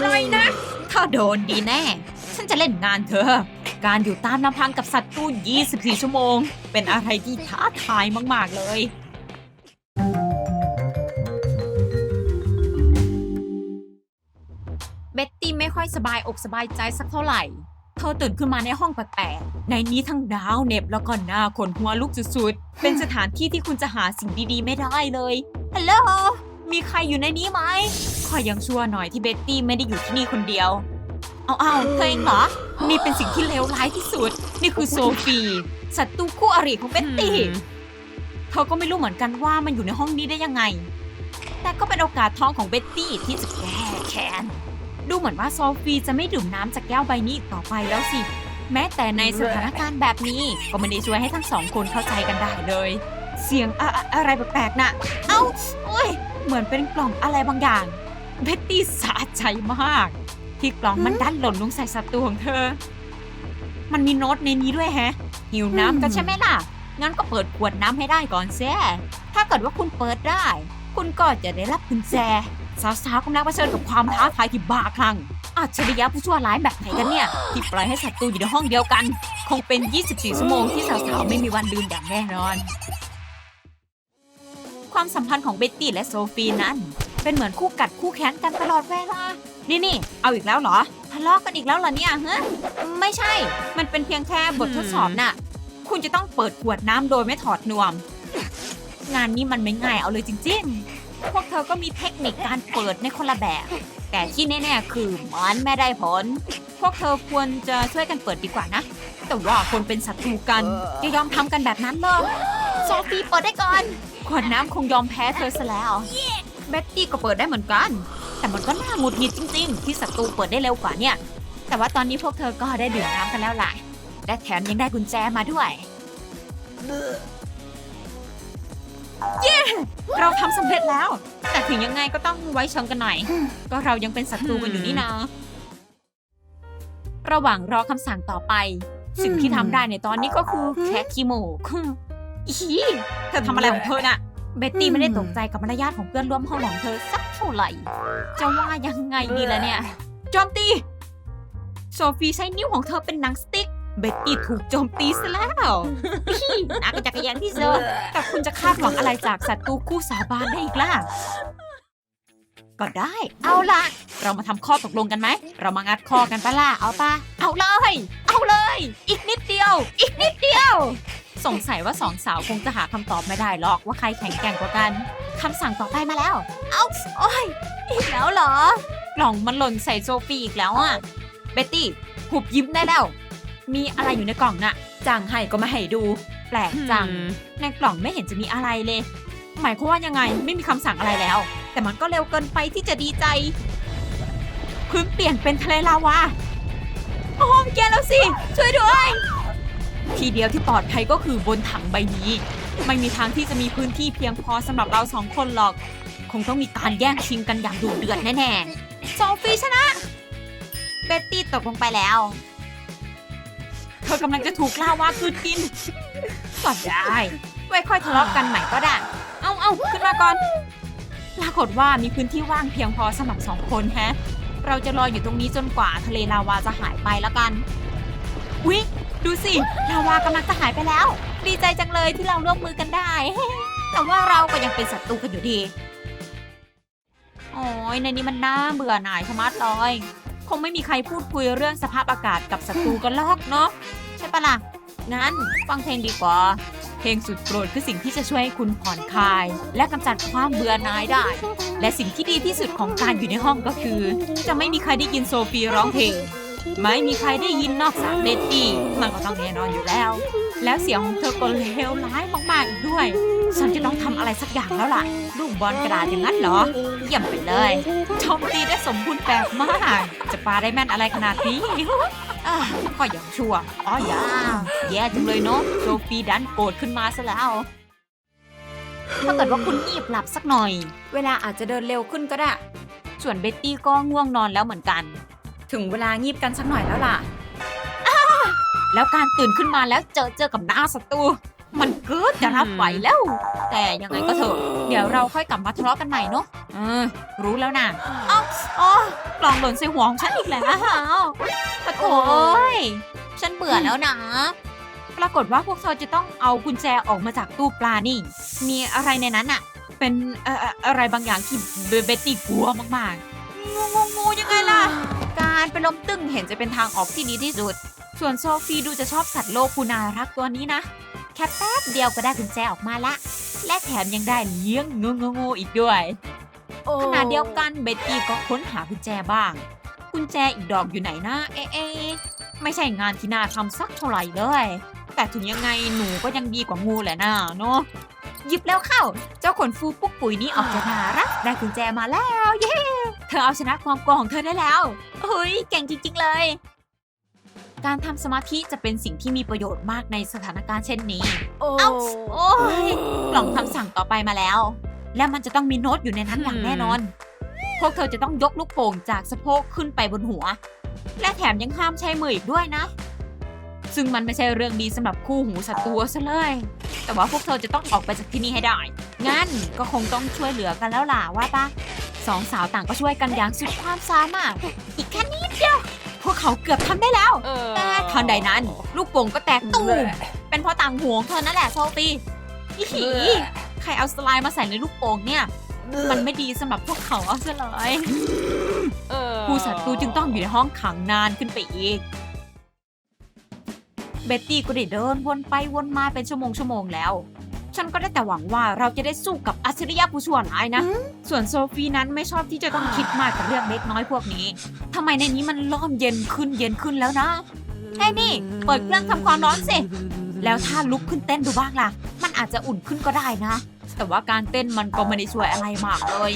หน่อยนะ ถ้าโดนดีแน่ ฉันจะเล่นงานเธอ การอยู่ตามลำพังกับศัตรู24 ชั่วโมง เป็นอะไรที่ท้าทายมาก ๆ เลย เบ็ตตี้ไม่ค่อยสบายอกสบายใจสักเท่าไหร่ เธอตื่นขึ้นมาในห้องแปลกๆ ในนี้ทั้งดาวเหน็บแล้วก็หน้าขนหัวลุกสุดๆ เป็นสถานที่ที่คุณจะหาสิ่งดีๆ ไม่ได้เลย ฮัลโหล มีใครอยู่ในนี้ไหมขอยังชั่วหน่อยที่เบ็ตตี้ไม่ได้อยู่ที่นี่คนเดียว เอาเอาเธอเองเหรอ นี่เป็นสิ่งที่เลวร้ายที่สุด นี่คือโซฟีศัตรูคู่อริของเบ็ตตี้ เธอก็ไม่รู้เหมือนกันว่ามันอยู่ในห้องนี้ได้ยังไง แต่ก็เป็นโอกาสทองของเบ็ตตี้ที่จะแก้แค้น ดูเหมือนว่าโซฟีจะไม่ดื่มน้ำจากแก้วใบนี้อีกต่อไปแล้วสิ แม้แต่ในสถานการณ์แบบนี้ก็ไม่ได้ช่วยให้ทั้งสองคนเข้าใจกันได้เลย เสียงอะอะอะไรแปลกๆน่ะ เอ้าโอ้ย เหมือนเป็นกล่องอะไรบางอย่างเบ็ตตี้สะใจมาก ที่กล่องมันดันหล่นลงใส่ศัตรูของเธอ มันมีโน้ตในนี้ด้วยแฮะ หิวน้ำกันใช่ไหมล่ะ งั้นก็เปิดขวดน้ำให้ได้ก่อนเสียถ้าเกิดว่าคุณเปิดได้ คุณก็จะได้รับกุญแจ สาวๆกำลังเผชิญกับความท้าทายที่บ้าคลั่งอัจฉริยะผู้ชั่วร้ายแบบไหนกันเนี่ย ที่ปล่อยให้ศัตรูอยู่ในห้องเดียวกัน คงเป็น 24 ชั่วโมงที่สาวๆไม่มีวันลืมอย่างแน่นอน ความสัมพันธ์ของเบ็ตตี้และโซฟีนั้น เป็นเหมือนคู่กัดคู่แค้นกันตลอดเวลา นี่นี่เอาอีกแล้วเหรอทะเลาะกันอีกแล้วเหรอเนี่ยฮะไม่ใช่ มันเป็นเพียงแค่บททดสอบน่ะ คุณจะต้องเปิดขวดน้ำโดยไม่ถอดนวม งานนี้มันไม่ง่ายเอาเลยจริง ๆ พวกเธอก็มีเทคนิคการเปิดในคนละแบบ แต่ที่แน่ๆคือมันไม่ได้ผล พวกเธอควรจะช่วยกันเปิดดีกว่านะ แต่ว่าคนเป็นศัตรูกันจะยอมทำกันแบบนั้นเหรอโซฟีเปิดได้ก่อน ขวดน้ำคงยอมแพ้เธอซะแล้ว เบ็ตตี้ก็เปิดได้เหมือนกัน แต่มันก็น่าหงุดหงิดจริง ๆ ที่ศัตรูเปิดได้เร็วกว่าเนี่ย แต่ว่าตอนนี้พวกเธอก็ได้ดื่มน้ำกันแล้วล่ะ และแถมยังได้กุญแจมาด้วยเย้เราทำสำเร็จแล้ว แต่ถึงยังไงก็ต้องไว้ชงกันหน่อย ก็เรายังเป็นศัตรูกันอยู่นี่นะ ระหว่างรอคำสั่งต่อไป สิ่งที่ทำได้ในตอนนี้ก็คือแค่ขี้โมก อีเธอทำอะไรของเธอน่ะ เบ็ตตี้ไม่ได้ตกใจกับมารยาทของเพื่อนร่วมห้องของเธอสักเท่าไหร่ จะว่ายังไงดีล่ะเนี่ย โจมตี โซฟีใช้นิ้วของเธอเป็นหนังสติ๊ก เบ็ตตี้ถูกโจมตีซะแล้วพี่นักจักรยานที่เจอแต่คุณจะคาดหวังอะไรจากศัตรูคู่สาบานได้อีกล่ะก็ได้ เอาล่ะ เรามาทำข้อตกลงกันไหม เรามางัดข้อกันปะล่ะ เอาปะเอาเลย เอาเลย อีกนิดเดียว อีกนิดเดียว สงสัยว่าสองสาวคงจะหาคำตอบไม่ได้หรอกว่าใครแข็งแกร่งกว่ากันคำสั่งต่อไปมาแล้ว เอาโอ้ยอีกแล้วเหรอกล่องมันหล่นใส่โซฟีอีกแล้วอะเบตตี้หุบยิ้มได้แล้ว มีอะไรอยู่ในกล่องน่ะจางให้ก็ไม่ให้ดู แปลกจัง ในกล่องไม่เห็นจะมีอะไรเลย หมายความว่ายังไงไม่มีคำสั่งอะไรแล้ว แต่มันก็เร็วเกินไปที่จะดีใจพื้นเปลี่ยนเป็นทะเลลาวาโอ้แกแล้วสิ ช่วยด้วย ทีเดียวที่ปลอดภัยก็คือบนถังใบนี้ ไม่มีทางที่จะมีพื้นที่เพียงพอสำหรับเราสองคนหรอก คงต้องมีการแย่งชิงกันอย่างดุเดือดแน่ๆโซฟีชนะ เบตตี้ตกลงไปแล้ว เธอกำลังจะถูกล่าว่ากลืนกินก็ได้ไว้ค่อยทะเลาะกันใหม่ก็ได้ เอาเอาขึ้นมาก่อน ปรากฏว่ามีพื้นที่ว่างเพียงพอสำหรับสองคนแฮะ เราจะรออยู่ตรงนี้จนกว่าทะเลลาวาจะหายไปแล้วกัน อุ๊ย ดูสิลาวากำลังจะหายไปแล้ว ดีใจจังเลยที่เราร่วมมือกันได้ แต่ว่าเราก็ยังเป็นศัตรูกันอยู่ดี โอ้ยในนี้มันน่าเบื่อหน่ายชะมัดเลย คงไม่มีใครพูดคุยเรื่องสภาพอากาศกับศัตรูกันหรอกเนาะใช่ปะล่ะ งั้นฟังเพลงดีกว่า เพลงสุดโปรดคือสิ่งที่จะช่วยให้คุณผ่อนคลาย และกำจัดความเบื่อหน่ายได้ และสิ่งที่ดีที่สุดของการอยู่ในห้องก็คือ จะไม่มีใครได้ยินโซฟีร้องเพลง ไม่มีใครได้ยินนอกจากเบตตี้มันก็ต้องแน่นอนอยู่แล้ว แล้วเสียงของเธอก็เลวร้ายมากๆอีกด้วย ฉันจะต้องทำอะไรสักอย่างแล้วล่ะ ลูกบอลกระดาษอย่างนั้นเหรอ เยี่ยมไปเลยโจมตีได้สมบูรณ์แบบมาก จะปาได้แม่นอะไรขนาดนี้อะก็ยังชั่วอ๋ออย่าแย่จังเลยเนาะโซฟีดันโกรธขึ้นมาซะแล้วถ้าเกิดว่าคุณงีบหลับสักหน่อย เวลาอาจจะเดินเร็วขึ้นก็ได้ ส่วนเบ็ตตี้ก็ง่วงนอนแล้วเหมือนกัน ถึงเวลางีบกันสักหน่อยแล้วล่ะอ้าแล้วการตื่นขึ้นมาแล้วเจอเจอกับหน้าศัตรู มันเกิดจะรับไหวแล้ว แต่ยังไงก็เถอะ เดี๋ยวเราค่อยกลับมาทะเลาะกันใหม่เนาะเออ รู้แล้วนะเอ้าอ๋อกล่องหล่นใส่หัวของฉันอีกแล้วปะโถเอ้ยฉันเบื่อแล้วนะ ปรากฏว่าพวกเธอจะต้องเอากุญแจออกมาจากตู้ปลานี่ มีอะไรในนั้นอะเป็นเอ่อเอ่ออะไรบางอย่างที่เบเบตตี้กลัวมากๆงูงูงูยังไงล่ะการเป็นลมตึงเห็นจะเป็นทางออกที่ดีที่สุด ส่วนโซฟีดูจะชอบสัตว์โลกผู้น่ารักตัวนี้นะ แค่แป๊บเดียวก็ได้กุญแจออกมาละ และแถมยังได้เลี้ยงงูงูงูอีกด้วยขณะเดียวกันเบตตี้ก็ค้นหากุญแจบ้าง กุญแจอีกดอกอยู่ไหนนะเอะเอะไม่ใช่งานที่น่าทำสักเท่าไหร่เลย แต่ถึงยังไงหนูก็ยังดีกว่างูแหละนะเนาะหยิบแล้วเข้า เจ้าขนฟูปุ๊กปุ๋ยนี้ออกจะน่ารัก ได้กุญแจมาแล้ว เย้ เธอเอาชนะความกลัวของเธอได้แล้ว เฮ้ยเก่งจริง ๆ เลย การทำสมาธิจะเป็นสิ่งที่มีประโยชน์มากในสถานการณ์เช่นนี้ โอ้เอ้าโอ้ยกล่องคำสั่งต่อไปมาแล้ว และมันจะต้องมีโน้ตอยู่ในนั้นอย่างแน่นอน พวกเธอจะต้องยกลูกโป่งจากสะโพกขึ้นไปบนหัว และแถมยังห้ามใช้มืออีกด้วยนะ ซึ่งมันไม่ใช่เรื่องดีสำหรับคู่หูศัตรูซะเลย แต่ว่าพวกเธอจะต้องออกไปจากที่นี่ให้ได้ งั้นก็คงต้องช่วยเหลือกันแล้วล่ะว่าปะ สองสาวต่างก็ช่วยกันอย่างสุดความสามารถอีกแค่นิดเดียว พวกเขาเกือบทำได้แล้วเออแต่ทันใดนั้น ลูกโป่งก็แตกตูมเป็นเพราะต่างห่วงเธอนั่นแหละโซฟีอีหีใครเอาสไลด์มาใส่ในลูกโป่งเนี่ย มันไม่ดีสำหรับพวกเขาเอาซะเลยเออผู้ศัตรูจึงต้องอยู่ในห้องขังนานขึ้นไปอีก เบตตี้ก็ได้เดินวนไปวนมาเป็นชั่วโมงชั่วโมงแล้ว ฉันก็ได้แต่หวังว่าเราจะได้สู้กับอัจฉริยะผู้ชั่วร้ายนะ ส่วนโซฟีนั้นไม่ชอบที่จะต้องคิดมากกับเรื่องเล็กน้อยพวกนี้ทำไมในนี้มันเริ่มเย็นขึ้นเย็นขึ้นแล้วนะไอ้นี่ เปิดเครื่องทำความร้อนสิ แล้วถ้าลุกขึ้นเต้นดูบ้างล่ะ มันอาจจะอุ่นขึ้นก็ได้นะ แต่ว่าการเต้นมันก็ไม่ได้ช่วยอะไรมากเลย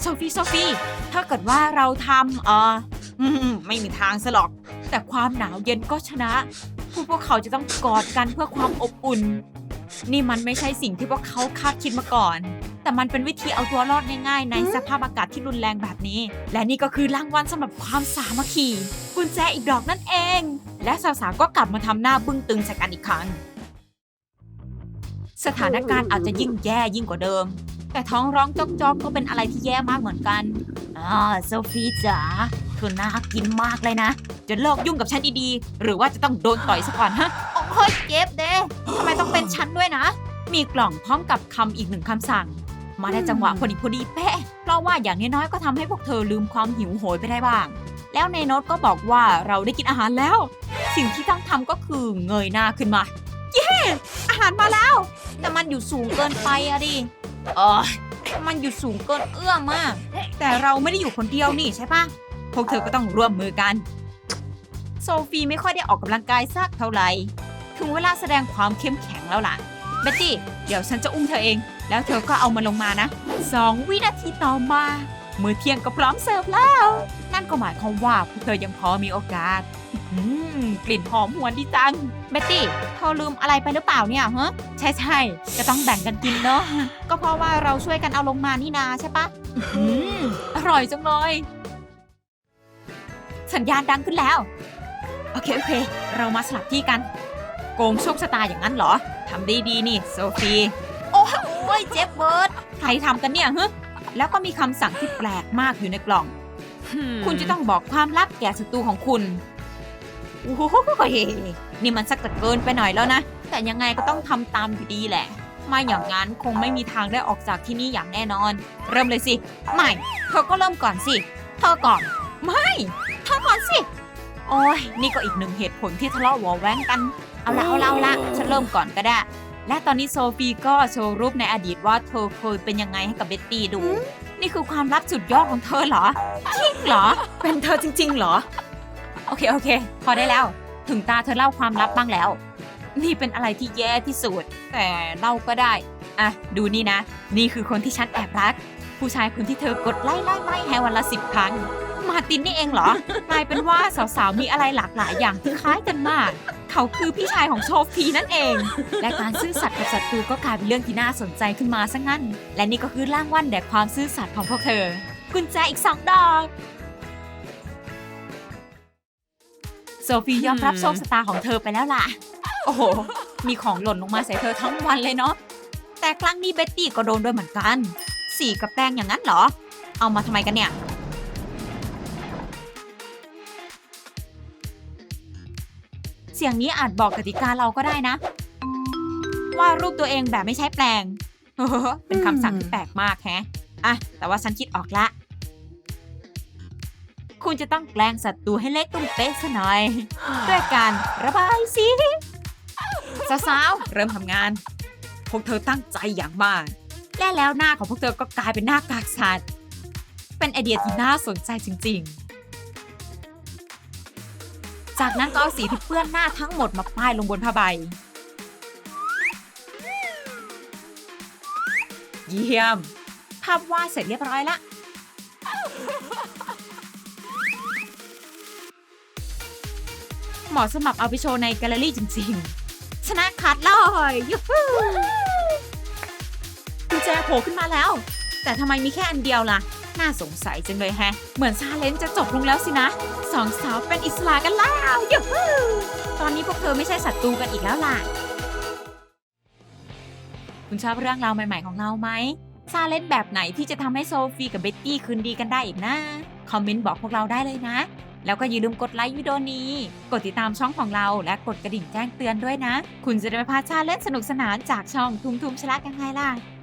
โซฟีโซฟีถ้าเกิดว่าเราทำเอออืมไม่มีทางซะหรอก แต่ความหนาวเย็นก็ชนะ พวกพวกเขาจะต้องกอดกันเพื่อความอบอุ่น นี่มันไม่ใช่สิ่งที่พวกเขาคาดคิดมาก่อน แต่มันเป็นวิธีเอาตัวรอดง่ายๆ ในสภาพอากาศที่รุนแรงแบบนี้ และนี่ก็คือรางวัลสำหรับความสามัคคีกุญแจอีกดอกนั่นเอง และสาวๆก็กลับมาทำหน้าบึ้งตึงใส่กันอีกครั้ง สถานการณ์อาจจะยิ่งแย่ยิ่งกว่าเดิม แต่ท้องร้องจอกๆก็เป็นอะไรที่แย่มากเหมือนกันอ่าโซฟีจ๋าเธอน่ากินมากเลยนะ จะเลิกยุ่งกับฉันดีๆ หรือว่าจะต้องโดนต่อยซะก่อนฮะ โอ้ยเจ็บเด้ทำไมต้องเป็นฉันด้วยนะ มีกล่องพร้อมกับคำอีกหนึ่งคำสั่ง มาได้จังหวะพอดีพอดีเป๊ะ เพราะว่าอย่างน้อยๆก็ทำให้พวกเธอลืมความหิวโหยไปได้บ้าง แล้วในโน้ตก็บอกว่าเราได้กินอาหารแล้ว สิ่งที่ต้องทำก็คือเงยหน้าขึ้นมา เย้ อาหารมาแล้ว แต่มันอยู่สูงเกินไปอะดิเออมันอยู่สูงเกินเอื้อมมาก แต่เราไม่ได้อยู่คนเดียวนี่ใช่ปะพวกเธอก็ต้องร่วมมือกัน โซฟีไม่ค่อยได้ออกกำลังกายสักเท่าไหร่ ถึงเวลาแสดงความเข้มแข็งแล้วล่ะ เบตตี้ เดี๋ยวฉันจะอุ้มเธอเอง แล้วเธอก็เอามันลงมานะสองวินาทีต่อมา มือเที่ยงก็พร้อมเสิร์ฟแล้ว นั่นก็หมายความว่าพวกเธอยังพอมีโอกาสอืมกลิ่นหอมหวนดีจัง เบตตี้ เธอลืมอะไรไปหรือเปล่าเนี่ยฮะใช่ใช่จะต้องแบ่งกันกินเนาะ ก็เพราะว่าเราช่วยกันเอาลงมานี่นาใช่ปะอืมอร่อยจังเลย สัญญาณดังขึ้นแล้ว โอเค โอเค เรามาสลับที่กัน โกงโชคชะตาอย่างนั้นเหรอทำได้ดีนี่โซฟีโอ้โอ้ยเจ็บเบิร์ดใครทำกันเนี่ยฮึแล้วก็มีคำสั่งที่แปลกมากอยู่ในกล่อง คุณจะต้องบอกความลับแก่ศัตรูของคุณโอ้โหนี่มันสักแต่เกินไปหน่อยแล้วนะ แต่ยังไงก็ต้องทำตามอยู่ดีแหละไม่อย่างนั้นคงไม่มีทางได้ออกจากที่นี่อย่างแน่นอน เริ่มเลยสิ ไม่ เธอก็เริ่มก่อนสิ เธอก่อน ไม่ เธอก่อนสิ โอ้ยนี่ก็อีกหนึ่งเหตุผลที่ทะเลาะวอแว้งกัน เอาละเอาละเอาละฉันเริ่มก่อนก็ได้ และตอนนี้โซฟีก็โชว์รูปในอดีตว่าเธอเคยเป็นยังไงให้กับเบ็ตตี้ดู นี่คือความลับสุดยอดของเธอเหรอจริงเหรอ เป็นเธอจริง ๆ เหรอ โอเคโอเค พอได้แล้ว ถึงตาเธอเล่าความลับบ้างแล้ว นี่เป็นอะไรที่แย่ที่สุด แต่เล่าก็ได้อะดูนี่นะ นี่คือคนที่ฉันแอบรัก ผู้ชายคนที่เธอกดไล่ไล่ไล่ให้วันละสิบครั้ง มาตินนี่เองเหรอกลายเป็นว่าสาวๆมีอะไรหลากหลายอย่างที่คล้ายกันมาก เขาคือพี่ชายของโชฟีนั่นเอง และการซื่อสัตย์กับศัตรูก็กลายเป็นเรื่องที่น่าสนใจขึ้นมาซะงั้น และนี่ก็คือร่างวันแด่ความซื่อสัตย์ของพวกเธอ กุญแจอีกสองดอก โซฟียอมรับโชคชะตาของเธอไปแล้วล่ะ โอ้โห มีของหล่นลงมาใส่เธอทั้งวันเลยเนาะ แต่ครั้งนี้เบ็ตตี้ก็โดนด้วยเหมือนกัน สีกับแป้งอย่างนั้นเหรอ เอามาทำไมกันเนี่ย เสียงนี้อาจบอกกติกาเราก็ได้นะ ว่ารูปตัวเองแบบไม่ใช้แปลงเป็นคำสั่งที่แปลกมากแฮะอะ แต่ว่าฉันคิดออกละ คุณจะต้องแกล้งศัตรูให้เล็กตุ้มเป๊ะซะหน่อย ด้วยการระบายสีสาวๆเริ่มทำงาน พวกเธอตั้งใจอย่างมาก และแล้วหน้าของพวกเธอก็กลายเป็นหน้ากากสัตว์ เป็นไอเดียที่น่าสนใจจริง ๆ จากนั้นก็เอาสีที่เปื้อนหน้าทั้งหมดมาป้ายลงบนผ้าใบ เยี่ยม ภาพวาดเสร็จเรียบร้อยละเหมาะสำหรับเอาไปโชว์ในแกลเลอรี่จริงๆ ชนะขาดเลยยูฮูกุญแจโผล่ขึ้นมาแล้ว แต่ทำไมมีแค่อันเดียวล่ะ น่าสงสัยจังเลยแฮะ เหมือนซาเลนจะจบลงแล้วสินะสองสาวเป็นอิสระกันแล้วยูฮูตอนนี้พวกเธอไม่ใช่ศัตรูกันอีกแล้วล่ะ คุณชอบเรื่องราวใหม่ๆของเราไหมซาเลนแบบไหนที่จะทำให้โซฟีกับเบ็ตตี้คืนดีกันได้อีกนะคอมเมนต์บอกพวกเราได้เลยนะ แล้วก็อย่าลืมกดไลค์วิดีโอนี้ กดติดตามช่องของเราและกดกระดิ่งแจ้งเตือนด้วยนะ คุณจะได้ไม่พลาดชาเลนสนุกสนานจากช่องทุ่มทุ่มชละกันไงล่ะ